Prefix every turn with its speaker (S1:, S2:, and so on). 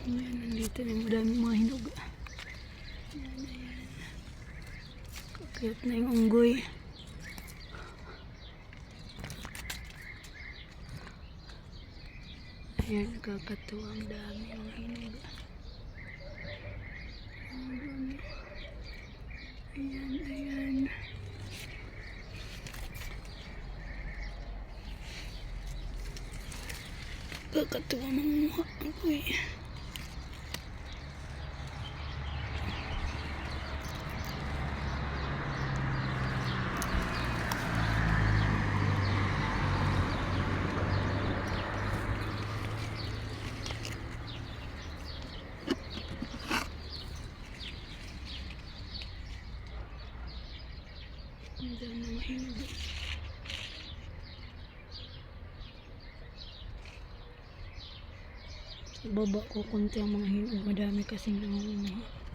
S1: Ayan, nandito na yung madami mga hinog. Ayan, ayan. Kakiyot na yung unggoy. Ayan, nakakatuwa ang dami mga hinog. Ayan, ayan. Kakatuwa mga unggoy. Ang mga hinog. Sa baba ko konti ang mga hinog. Madami kasing nangunguha.